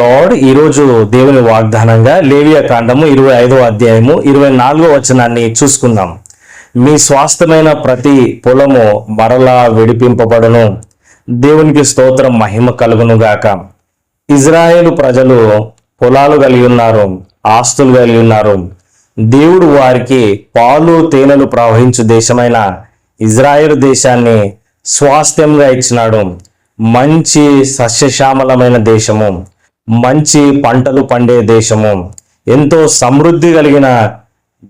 Lord ఈరోజు దేవుని వాగ్దానంగా లేవియ కాండము ఇరవై ఐదో అధ్యాయము ఇరవై నాలుగో వచనాన్ని చూసుకుందాం. మీ స్వాస్థమైన ప్రతి పొలము మరలా విడిపింపబడును. దేవునికి స్తోత్రం మహిమ కలుగును గాక. ఇజ్రాయేలు ప్రజలు పొలాలు కలిగి ఉన్నారు ఆస్తులు కలిగి ఉన్నారు. దేవుడు వారికి పాలు తేనెలు ప్రవహించు దేశమైన ఇజ్రాయేల్ దేశాన్ని స్వాస్థ్యంగా ఇచ్చినాడు. మంచి సస్యశ్యామలమైన దేశము. మంచి పంటలు పండే దేశము. ఎంతో సమృద్ధి కలిగిన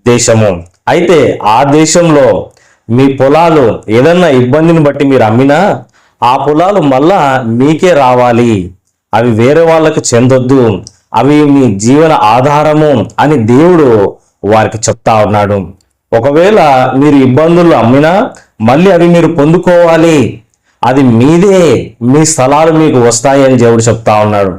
దేశము. అయితే ఆ దేశంలో మీ పొలాలు ఏదన్నా ఇబ్బందిని బట్టి మీరు అమ్మినా ఆ పొలాలు మళ్ళా మీకే రావాలి. అవి వేరే వాళ్ళకి చెందొద్దు. అవి మీ జీవన ఆధారము అని దేవుడు వారికి చెప్తా ఉన్నాడు. ఒకవేళ మీరు ఇబ్బందులు అమ్మినా మళ్ళీ అవి మీరు పొందుకోవాలి. అది మీదే మీ స్థలాలు మీకు వస్తాయి అని దేవుడు చెప్తా ఉన్నాడు.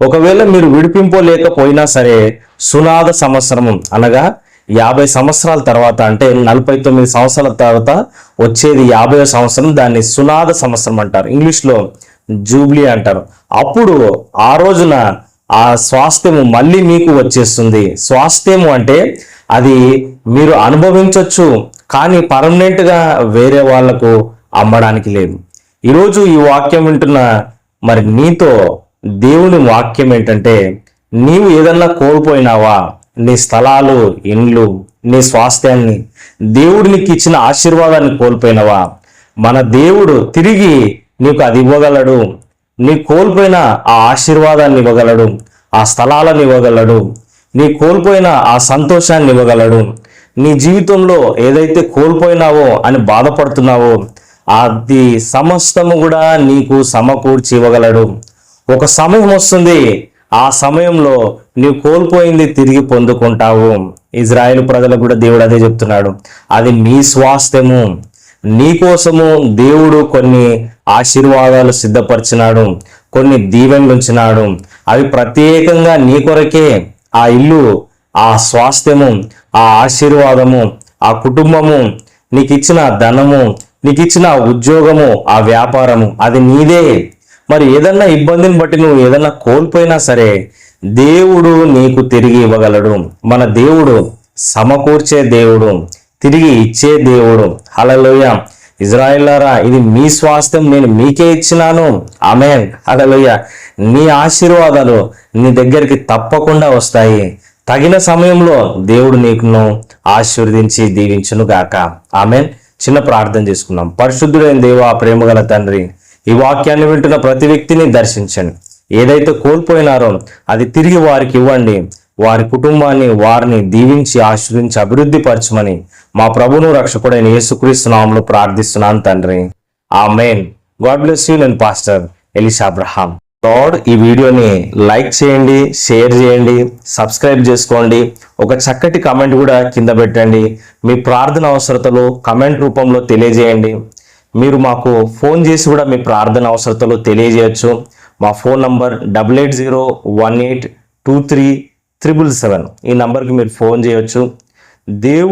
ఒకవేళ మీరు విడిపింపలేకపోయినా సరే సునాద సంవత్సరము అనగా యాభై సంవత్సరాల తర్వాత అంటే నలభై తొమ్మిది సంవత్సరాల తర్వాత వచ్చేది యాభై సంవత్సరం దాన్ని సునాద సంవత్సరం అంటారు. ఇంగ్లీష్లో జూబ్లీ అంటారు. అప్పుడు ఆ రోజున ఆ స్వాస్థ్యము మళ్ళీ మీకు వచ్చేస్తుంది. స్వాస్థ్యము అంటే అది మీరు అనుభవించవచ్చు కానీ పర్మనెంట్గా వేరే వాళ్ళకు అమ్మడానికి లేదు. ఈరోజు ఈ వాక్యం వింటున్న మరి నీతో దేవుని వాక్యం ఏంటంటే నీవు ఏదన్నా కోల్పోయినావా? నీ స్థలాలు ఇండ్లు నీ స్వాస్థ్యాన్ని దేవుడు నీకు ఇచ్చిన ఆశీర్వాదాన్ని కోల్పోయినవా? మన దేవుడు తిరిగి నీకు అది ఇవ్వగలడు. నీ కోల్పోయిన ఆ ఆశీర్వాదాన్ని ఇవ్వగలడు. ఆ స్థలాలను ఇవ్వగలడు. నీ కోల్పోయిన ఆ సంతోషాన్ని ఇవ్వగలడు. నీ జీవితంలో ఏదైతే కోల్పోయినావో అని బాధపడుతున్నావో అది సమస్తము కూడా నీకు సమకూర్చి ఇవ్వగలడు. ఒక సమయం వస్తుంది. ఆ సమయంలో నీవు కోల్పోయింది తిరిగి పొందుకుంటావు. ఇజ్రాయెల్ ప్రజలకు కూడా దేవుడు అదే చెప్తున్నాడు. అది నీ స్వాస్థ్యము. నీ కోసము దేవుడు కొన్ని ఆశీర్వాదాలు సిద్ధపరిచినాడు. కొన్ని దీవెనలు ఉంచినాడు. అవి ప్రత్యేకంగా నీ కొరకే ఆ ఇల్లు ఆ స్వాస్థ్యము ఆ ఆశీర్వాదము ఆ కుటుంబము నీకు ఇచ్చిన ధనము నీకు ఇచ్చిన ఉద్యోగము ఆ వ్యాపారము అది నీదే. మరి ఏదన్నా ఇబ్బందిని బట్టి నువ్వు ఏదన్నా కోల్పోయినా సరే దేవుడు నీకు తిరిగి ఇవ్వగలడు. మన దేవుడు సమకూర్చే దేవుడు తిరిగి ఇచ్చే దేవుడు. హలలోయ ఇజ్రాయిల్లారా ఇది మీ స్వాస్థ్యం నేను మీకే ఇచ్చినాను. ఆమెన్. హలలోయ నీ ఆశీర్వాదాలు నీ దగ్గరికి తప్పకుండా వస్తాయి. తగిన సమయంలో దేవుడు నీకును ఆశీర్వదించి దీవించును గాక ఆమెన్. చిన్న ప్రార్థన చేసుకున్నాం పరిశుద్ధుడైన దేవా ప్రేమగల తండ్రి ఈ వాక్యాన్ని వింటున్న ప్రతి వ్యక్తిని దర్శించండి. ఏదైతే కోల్పోయినారో అది తిరిగి వారికి ఇవ్వండి. వారి కుటుంబాన్ని వారిని దీవించి ఆశ్రయించి అభివృద్ధి పరచమని మా ప్రభును రక్షకుడైన యేసుక్రీస్తు నామంలో ప్రార్థిస్తున్నాను తండ్రి. Amen God bless you నేను పాస్టర్ ఎలిషా అబ్రహాం. లార్డ్ ఈ వీడియోని లైక్ చేయండి షేర్ చేయండి సబ్స్క్రైబ్ చేసుకోండి. ఒక చక్కటి కమెంట్ కూడా కింద పెట్టండి. మీ ప్రార్థన అవసరతలు కమెంట్ రూపంలో తెలియజేయండి. మీరు మాకు ఫోన్ చేసి కూడా మీ ప్రార్థన అవసరతలు తెలియజేయచ్చు. మా phone number double eight zero one eight two three triple seven. ఈ నంబర్కి మీరు ఫోన్ చేయొచ్చు. దేవుడు